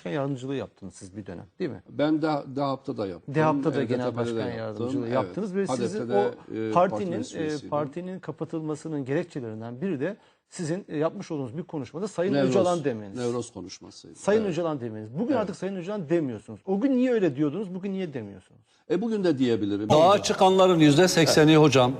Başkan yardımcılığı yaptınız siz bir dönem değil mi? Ben de DEHAP'ta da yaptım. DEHAP'ta da genel de başkan yaptım. yardımcılığı Evet. yaptınız ve sizin HDP'de, o e, parti partinin e, partinin kapatılmasının gerekçelerinden biri de sizin e, yapmış olduğunuz bir konuşmada Sayın Nevroz, Öcalan demeniz. Nevroz konuşmasıydı. Sayın Evet. Öcalan demeniz. Bugün artık Sayın Öcalan demiyorsunuz. O gün niye öyle diyordunuz? Bugün niye demiyorsunuz? E bugün de diyebilirim. Dağa çıkanların yüzde sekseni hocam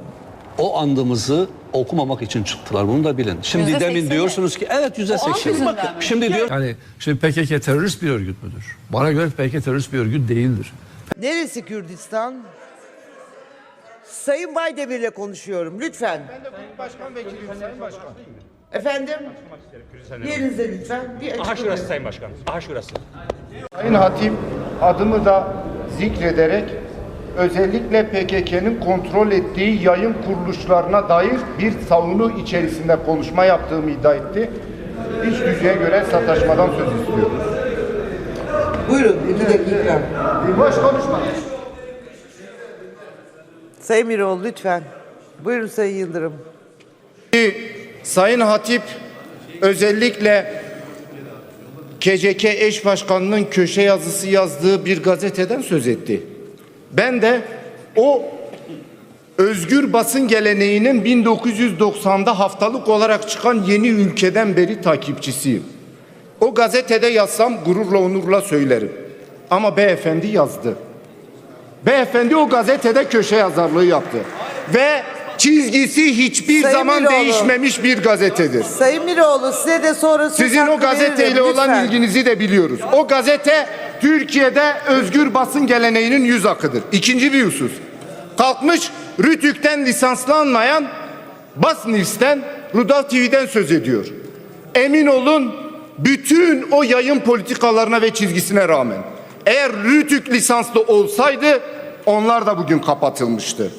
o andımızı okumamak için çıktılar. Bunu da bilin. Şimdi demin diyorsunuz ki evet yüzde yüzünden Bakın mi? şimdi diyor Yani şimdi PKK terörist bir örgüt müdür? Bana göre PKK terörist bir örgüt değildir. Neresi Kürdistan? Sayın Baydemir'le konuşuyorum lütfen. Başkan vekiliyim Sayın Başkan. Efendim? Yerinize lütfen. Bir Aha şurası Sayın Başkan. Aha şurası. Sayın Hatip adımı da zikrederek özellikle PKK'nın kontrol ettiği yayın kuruluşlarına dair bir savunu içerisinde konuşma yaptığımı iddia etti. İç düzeye göre sataşmadan söz istiyorum. Buyurun iki dakika. Boş konuşma. Sayın Miroğlu lütfen. Buyurun Sayın Yıldırım. Sayın Hatip özellikle KCK eş başkanının köşe yazısı yazdığı bir gazeteden söz etti. Ben de o özgür basın geleneğinin 1990'da haftalık olarak çıkan yeni ülkeden beri takipçisiyim. O gazetede yazsam gururla onurla söylerim. Ama beyefendi yazdı. Beyefendi o gazetede köşe yazarlığı yaptı. Ve çizgisi hiçbir Sayın zaman Miroğlu. değişmemiş bir gazetedir. Sayın Miroğlu size de sonra Sizin o gazeteyle veririm, olan lütfen. ilginizi de biliyoruz. O gazete Türkiye'de özgür basın geleneğinin yüz akıdır. İkinci bir husus. Kalkmış Rütük'ten lisanslanmayan Basnivs'ten Rudav TV'den söz ediyor. Emin olun bütün o yayın politikalarına ve çizgisine rağmen eğer Rütük lisanslı olsaydı onlar da bugün kapatılmıştı.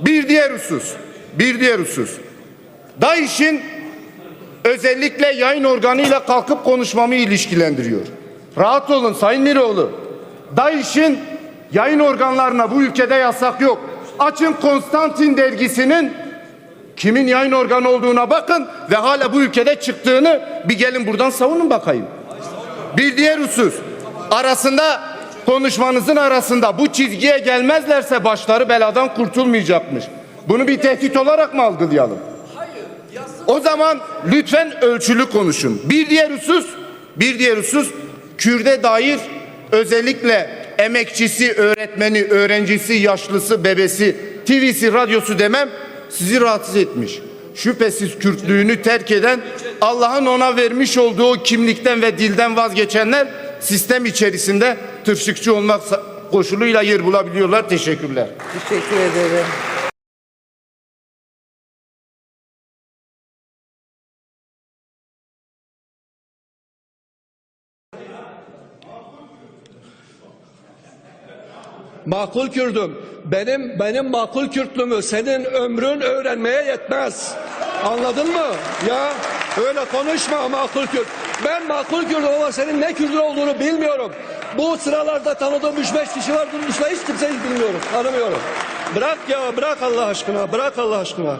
Bir diğer husus, bir diğer husus. DAEŞ'in özellikle yayın organıyla kalkıp konuşmamı ilişkilendiriyor. Rahat olun Sayın Miroğlu. DAEŞ'in yayın organlarına bu ülkede yasak yok. Açın Konstantin dergisinin kimin yayın organı olduğuna bakın ve hala bu ülkede çıktığını bir gelin buradan savunun bakayım. Bir diğer husus arasında konuşmanızın arasında bu çizgiye gelmezlerse başları beladan kurtulmayacakmış. Bunu bir tehdit olarak mı algılayalım? O zaman lütfen ölçülü konuşun. Bir diğer husus, bir diğer husus Kürde dair özellikle emekçisi, öğretmeni, öğrencisi, yaşlısı, bebesi, TV'si, radyosu demem sizi rahatsız etmiş. Şüphesiz Kürtlüğünü terk eden, Allah'ın ona vermiş olduğu kimlikten ve dilden vazgeçenler sistem içerisinde tırşıkçı olmak koşuluyla yer bulabiliyorlar. Teşekkürler. Teşekkür ederim. Makul Kürdüm. Benim benim makul Kürtlüğümü senin ömrün öğrenmeye yetmez. Anladın mı? Ya öyle konuşma makul Kürt. Ben makul Kürdüm ama senin ne Kürt olduğunu bilmiyorum. Bu sıralarda tanıdığım 3-5 kişi var. Bunun dışında hiç kimseyi bilmiyorum. Tanımıyorum. Bırak ya bırak Allah aşkına. Bırak Allah aşkına.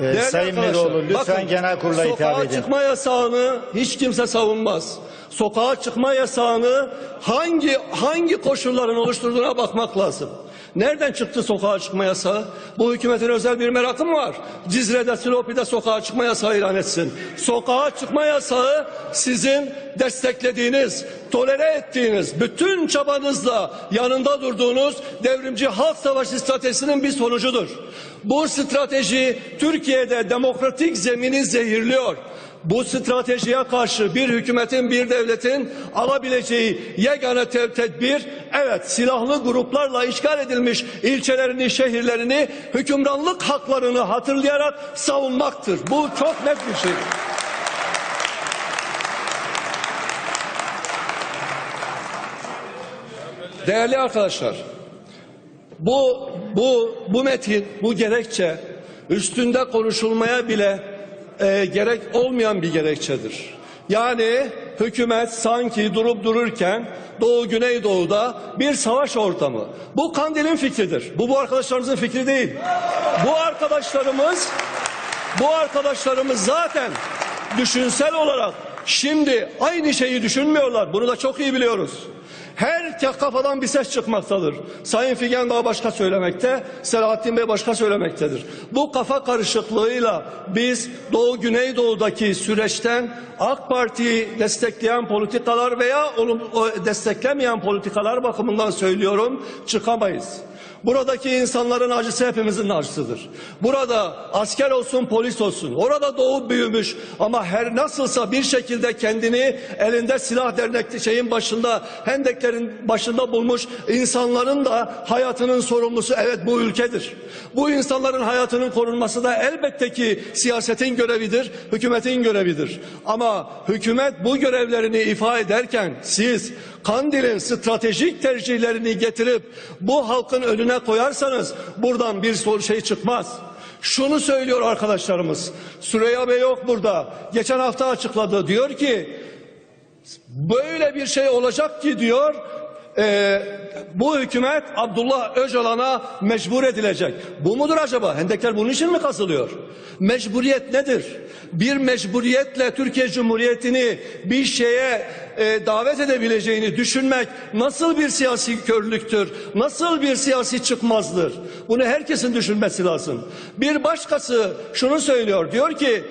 Değerli Sayın Miroğlu, lütfen bakın, Genelkurulu'na hitap Sokağa edin. çıkma yasağını hiç kimse savunmaz. Sokağa çıkma yasağını hangi hangi koşulların oluşturduğuna bakmak lazım. Nereden çıktı sokağa çıkma yasağı? Bu hükümetin özel bir merakı mı var? Cizre'de, Silopi'de sokağa çıkma yasağı ilan etsin. Sokağa çıkma yasağı sizin desteklediğiniz, tolere ettiğiniz, bütün çabanızla yanında durduğunuz devrimci halk savaşı stratejisinin bir sonucudur. Bu strateji Türkiye'de demokratik zemini zehirliyor. Bu stratejiye karşı bir hükümetin, bir devletin alabileceği yegane te- tedbir, evet silahlı gruplarla işgal edilmiş ilçelerini, şehirlerini, hükümranlık haklarını hatırlayarak savunmaktır. Bu çok net bir şey. Değerli arkadaşlar, bu bu bu metin, bu gerekçe üstünde konuşulmaya bile e, gerek olmayan bir gerekçedir. Yani hükümet sanki durup dururken Doğu Güneydoğu'da bir savaş ortamı. Bu Kandil'in fikridir. Bu bu arkadaşlarımızın fikri değil. Bu arkadaşlarımız bu arkadaşlarımız zaten düşünsel olarak Şimdi aynı şeyi düşünmüyorlar. Bunu da çok iyi biliyoruz. Her kafadan bir ses çıkmaktadır. Sayın Figen Dağ başka söylemekte, Selahattin Bey başka söylemektedir. Bu kafa karışıklığıyla biz Doğu Güneydoğu'daki süreçten AK Parti'yi destekleyen politikalar veya onu desteklemeyen politikalar bakımından söylüyorum çıkamayız. Buradaki insanların acısı hepimizin acısıdır. Burada asker olsun, polis olsun. Orada doğup büyümüş ama her nasılsa bir şekilde kendini elinde silah dernek şeyin başında, hendeklerin başında bulmuş insanların da hayatının sorumlusu evet bu ülkedir. Bu insanların hayatının korunması da elbette ki siyasetin görevidir, hükümetin görevidir. Ama hükümet bu görevlerini ifa ederken siz Kandil'in stratejik tercihlerini getirip bu halkın önüne koyarsanız buradan bir sol şey çıkmaz. Şunu söylüyor arkadaşlarımız. Süreyya Bey yok burada. Geçen hafta açıkladı. Diyor ki böyle bir şey olacak ki diyor e, bu hükümet Abdullah Öcalan'a mecbur edilecek. Bu mudur acaba? Hendekler bunun için mi kazılıyor? Mecburiyet nedir? Bir mecburiyetle Türkiye Cumhuriyeti'ni bir şeye e, davet edebileceğini düşünmek nasıl bir siyasi körlüktür? Nasıl bir siyasi çıkmazdır? Bunu herkesin düşünmesi lazım. Bir başkası şunu söylüyor. Diyor ki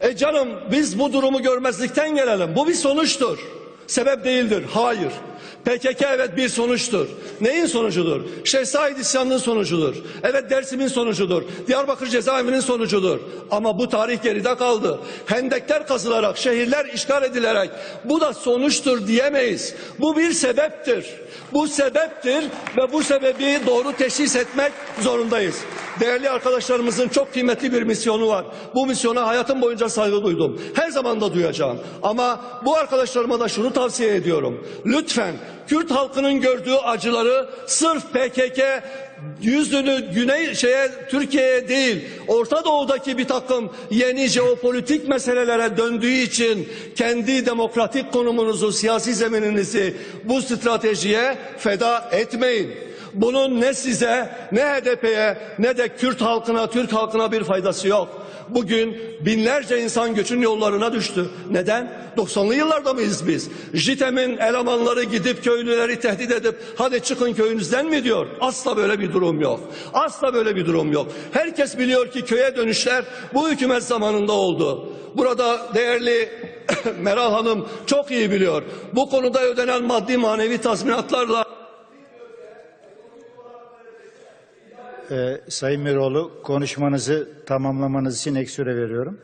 e canım biz bu durumu görmezlikten gelelim. Bu bir sonuçtur. Sebep değildir. Hayır. PKK evet bir sonuçtur. Neyin sonucudur? Şehzade isyanının sonucudur. Evet Dersim'in sonucudur. Diyarbakır cezaevinin sonucudur. Ama bu tarih geride kaldı. Hendekler kazılarak, şehirler işgal edilerek bu da sonuçtur diyemeyiz. Bu bir sebeptir. Bu sebeptir ve bu sebebi doğru teşhis etmek zorundayız. Değerli arkadaşlarımızın çok kıymetli bir misyonu var. Bu misyona hayatım boyunca saygı duydum. Her zaman da duyacağım. Ama bu arkadaşlarıma da şunu tavsiye ediyorum. Lütfen Kürt halkının gördüğü acıları sırf PKK yüzünü güney şeye Türkiye'ye değil Orta Doğu'daki bir takım yeni jeopolitik meselelere döndüğü için kendi demokratik konumunuzu siyasi zemininizi bu stratejiye feda etmeyin. Bunun ne size ne HDP'ye ne de Kürt halkına Türk halkına bir faydası yok. Bugün binlerce insan göçün yollarına düştü. Neden? 90'lı yıllarda mıyız biz? JITEM'in elemanları gidip köylüleri tehdit edip hadi çıkın köyünüzden mi diyor? Asla böyle bir durum yok. Asla böyle bir durum yok. Herkes biliyor ki köye dönüşler bu hükümet zamanında oldu. Burada değerli Meral Hanım çok iyi biliyor. Bu konuda ödenen maddi manevi tazminatlarla Ee, Sayın Miroğlu konuşmanızı tamamlamanız için ek süre veriyorum.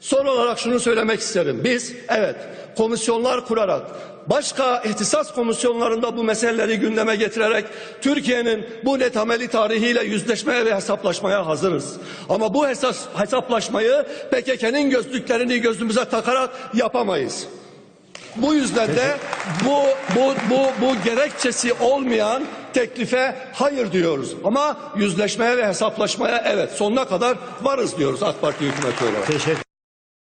Son olarak şunu söylemek isterim. Biz evet komisyonlar kurarak başka ihtisas komisyonlarında bu meseleleri gündeme getirerek Türkiye'nin bu netameli tarihiyle yüzleşmeye ve hesaplaşmaya hazırız. Ama bu hesap, hesaplaşmayı PKK'nın gözlüklerini gözümüze takarak yapamayız. Bu yüzden de bu bu bu bu gerekçesi olmayan teklife hayır diyoruz. Ama yüzleşmeye ve hesaplaşmaya evet sonuna kadar varız diyoruz AK Parti hükümeti olarak. Teşekkür